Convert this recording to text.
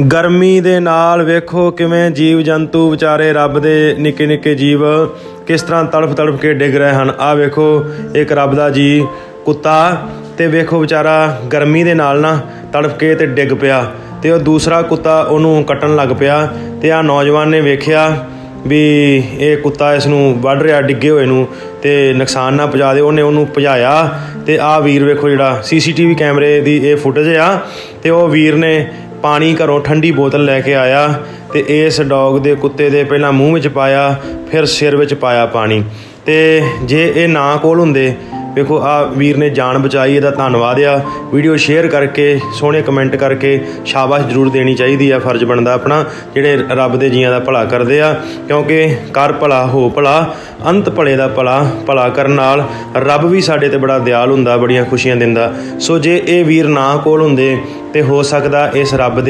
ਗਰਮੀ ਦੇ ਨਾਲ ਵੇਖੋ ਕਿਵੇਂ ਜੀਵ ਜੰਤੂ ਵਿਚਾਰੇ ਰੱਬ ਦੇ ਨਿੱਕੇ ਨਿੱਕੇ ਜੀਵ ਕਿਸ ਤਰ੍ਹਾਂ ਤੜਫ ਤੜਫ ਕੇ ਡਿੱਗ ਰਹੇ ਹਨ। ਆ ਵੇਖੋ, ਇੱਕ ਰੱਬ ਦਾ ਜੀ ਕੁੱਤਾ ਤੇ ਵੇਖੋ ਵਿਚਾਰਾ ਗਰਮੀ ਦੇ ਨਾਲ ਨਾ ਤੜਫ ਕੇ ਤੇ ਡਿੱਗ ਪਿਆ ਤੇ ਉਹ ਦੂਸਰਾ ਕੁੱਤਾ ਉਹਨੂੰ ਕੱਟਣ ਲੱਗ ਪਿਆ ਤੇ ਆ ਨੌਜਵਾਨ ਨੇ ਵੇਖਿਆ ਵੀ ਇਹ ਕੁੱਤਾ ਇਸ ਨੂੰ ਵੱਢ ਰਿਹਾ, ਡਿੱਗੇ ਹੋਏ ਨੂੰ ਤੇ ਨੁਕਸਾਨ ਨਾ ਪਹੁੰਚਾ ਦੇ ਉਹਨੇ ਉਹਨੂੰ ਭਜਾਇਆ ਤੇ ਆ ਵੀਰ ਵੇਖੋ ਜਿਹੜਾ ਸੀਸੀਟੀਵੀ ਕੈਮਰੇ ਦੀ ਇਹ ਫੁਟੇਜ ਆ ਤੇ ਉਹ ਵੀਰ ਨੇ ਪਾਣੀ ਘਰੋਂ ਠੰਡੀ ਬੋਤਲ ਲੈ ਕੇ ਆਇਆ ਤੇ ਇਸ ਡੌਗ ਦੇ ਕੁੱਤੇ ਦੇ ਪਹਿਲਾਂ ਮੂੰਹ ਵਿੱਚ ਪਾਇਆ, ਫਿਰ ਸਿਰ ਵਿੱਚ ਪਾਇਆ ਪਾਣੀ। ਤੇ ਜੇ ਇਹ ਨਾ ਕੋਲ ਹੁੰਦੇ, ਵੇਖੋ, ਆ ਵੀਰ ਨੇ ਜਾਨ ਬਚਾਈ, ਇਹਦਾ ਧੰਨਵਾਦ ਆ। ਵੀਡੀਓ ਸ਼ੇਅਰ ਕਰਕੇ, ਸੋਹਣੇ ਕਮੈਂਟ ਕਰਕੇ ਸ਼ਾਬਾਸ਼ ਜ਼ਰੂਰ ਦੇਣੀ ਚਾਹੀਦੀ ਆ, ਫਰਜ਼ ਬਣਦਾ ਆਪਣਾ, ਜਿਹੜੇ ਰੱਬ ਦੇ ਜੀਆਂ ਦਾ ਭਲਾ ਕਰਦੇ ਆ। ਕਿਉਂਕਿ ਕਰ ਭਲਾ, ਹੋ ਭਲਾ, ਅੰਤ ਭਲੇ ਦਾ ਭਲਾ ਭਲਾ ਕਰਨ ਨਾਲ ਰੱਬ ਵੀ ਸਾਡੇ ਤੇ ਬੜਾ ਦਿਆਲ ਹੁੰਦਾ, ਬੜੀਆਂ ਖੁਸ਼ੀਆਂ ਦਿੰਦਾ। ਸੋ ਜੇ ਇਹ ਵੀਰ ਨਾ ਕੋਲ ਹੁੰਦੇ ਤੇ ਹੋ ਸਕਦਾ ਇਸ ਰੱਬ ਦੇ